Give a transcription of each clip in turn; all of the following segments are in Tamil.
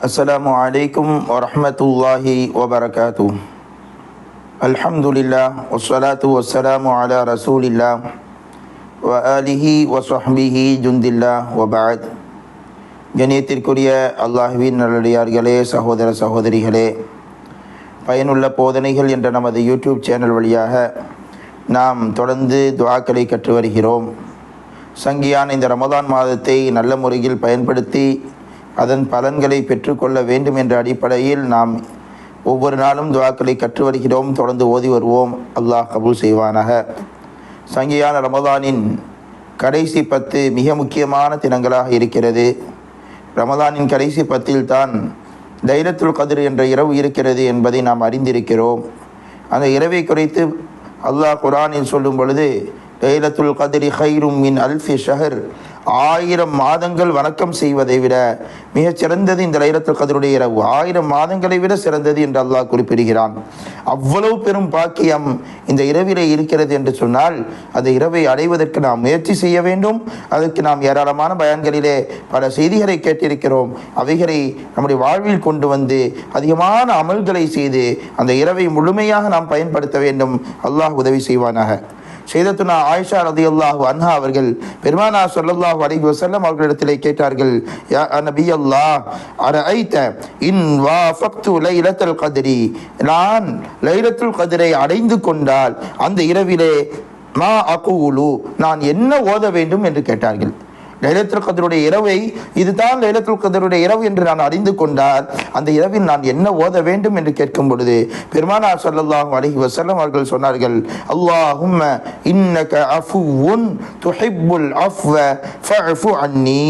السلام عليكم ورحمة الله وبركاته الحمد لله والصلاة والسلام على رسول الله وآله وصحبه جند الله وبعد கணியத்திற்குரிய அல்லாஹுவின் நல்லடியார்களே சகோதர சகோதரிகளே பயனுள்ள போதனைகள் என்ற நமது யூடியூப் சேனல் வழியாக நாம் தொடர்ந்து துவாக்களை கற்று வருகிறோம் சங்கியான இந்த ரமதான் மாதத்தை நல்ல முறையில் பயன்படுத்தி அதன் பலன்களை பெற்றுக்கொள்ள வேண்டும் என்ற அடிப்படையில் நாம் ஒவ்வொரு நாளும் துவாக்களை கற்று வருகிறோம். தொடர்ந்து ஓதி வருவோம். அல்லாஹ் கபூல் செய்வானாக. சங்கியான ரமதானின் கடைசி பத்து மிக முக்கியமான தினங்களாக இருக்கிறது. ரமதானின் கடைசி பத்தில் தான் லைலத்துல் கதிர் என்ற இரவு இருக்கிறது என்பதை நாம் அறிந்திருக்கிறோம். அந்த இரவை குறித்து அல்லாஹ் குரானில் சொல்லும் பொழுது லைலத்துல் கதிரி ஹைரும் மின் அல்ஃபி ஷஹர். ஆயிரம் மாதங்கள் வணக்கம் செய்வதை விட மிகச் சிறந்தது இந்த லைலத்துல் கதிருடைய இரவு. ஆயிரம் மாதங்களை விட சிறந்தது என்று அல்லாஹ் குறிப்பிடுகிறான். அவ்வளவு பெரும் பாக்கியம் இந்த இரவிலே இருக்கிறது என்று சொன்னால் அந்த இரவை அடைவதற்கு நாம் முயற்சி செய்ய வேண்டும். அதற்கு நாம் ஏராளமான பயன்களிலே பல செய்திகளை கேட்டிருக்கிறோம். அவைகளை நம்முடைய வாழ்வில் கொண்டு வந்து அதிகமான அமல்களை செய்து அந்த இரவை முழுமையாக நாம் பயன்படுத்த வேண்டும். அல்லாஹ் உதவி செய்வானாக. செய்தத்துனா ஆயிஷா ரதி அல்லாஹு அன்ஹா அவர்கள் பெருமானா சொல்லல்லாஹு அலைஹி வசல்லம் அவர்களிடத்திலே கேட்டார்கள் யா நபி அல்லாஹ் ஐத்த இன் வா ஃபக்து லைலத்தல் கதிரி? நான் லைலத்துல் கதிரை அடைந்து கொண்டால் அந்த இரவிலே மா அகுலு நான் என்ன ஓத வேண்டும் என்று கேட்டார்கள். லைலத்துல் கதருடைய இரவை இதுதான் லைலத்துல் கதருடைய இரவு என்று நான் அறிந்து கொண்டால் அந்த இரவில் நான் என்ன ஓத வேண்டும் என்று கேட்கும் பொழுது பெருமானார் ஸல்லல்லாஹு அலைஹி வஸல்லம் அவர்கள் சொன்னார்கள் அல்லாஹும் இன்னக அஃபுவுன் துஹிப்புல் அஃவ ஃபஃபு அன்னி.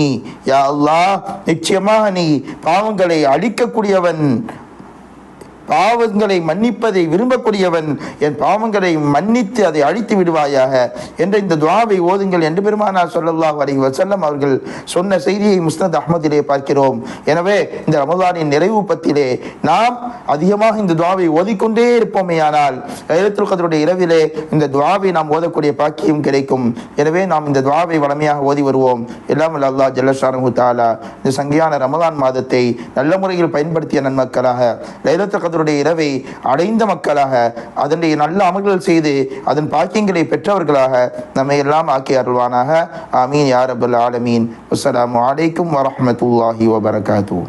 யா அல்லாஹ் நிச்சயமாக நீ பாவங்களை அழிக்கக்கூடியவன் பாவங்களை மன்னிப்பதை விரும்பக்கூடியவன் என் பாவங்களை மன்னித்து அதை அழித்து விடுவாயாக என்ற இந்த துவாவை ஓதுங்கள் என்று பெருமானார் சொல்லல்லா வரை வசல்லம் அவர்கள் சொன்ன செய்தியை முஸ்னத் அஹ்மதிலே பார்க்கிறோம். எனவே இந்த ரமதானின் நிறைவு பத்திலே நாம் அதிகமாக இந்த துவாவை ஓதிக்கொண்டே இருப்போமேயானால் லைலத்துல் கதருடைய இரவிலே இந்த துவாவை நாம் ஓதக்கூடிய பாக்கியம் கிடைக்கும். எனவே நாம் இந்த துவாவை வளமையாக ஓதி வருவோம். எல்லாம் அல்லா அல்லாஹ் ஜல்லஷானு தாலா இந்த சங்கியான ரமதான் மாதத்தை நல்ல முறையில் பயன்படுத்திய நன்மக்களாக. லைலத்துல் கதருடைய இரவை அடைந்த மக்களாக அதனுடைய நல்ல அமல்கள் செய்து அதன் பாக்கியங்களை பெற்றவர்களாக நம்மை எல்லாம் ஆக்கி அருள்வானாக. ஆமீன். யார் அபுல் ஆலமீன். அஸ்லாம் வலைக்கம் வரமத்துல்லாஹி வபரகாத்துஹு.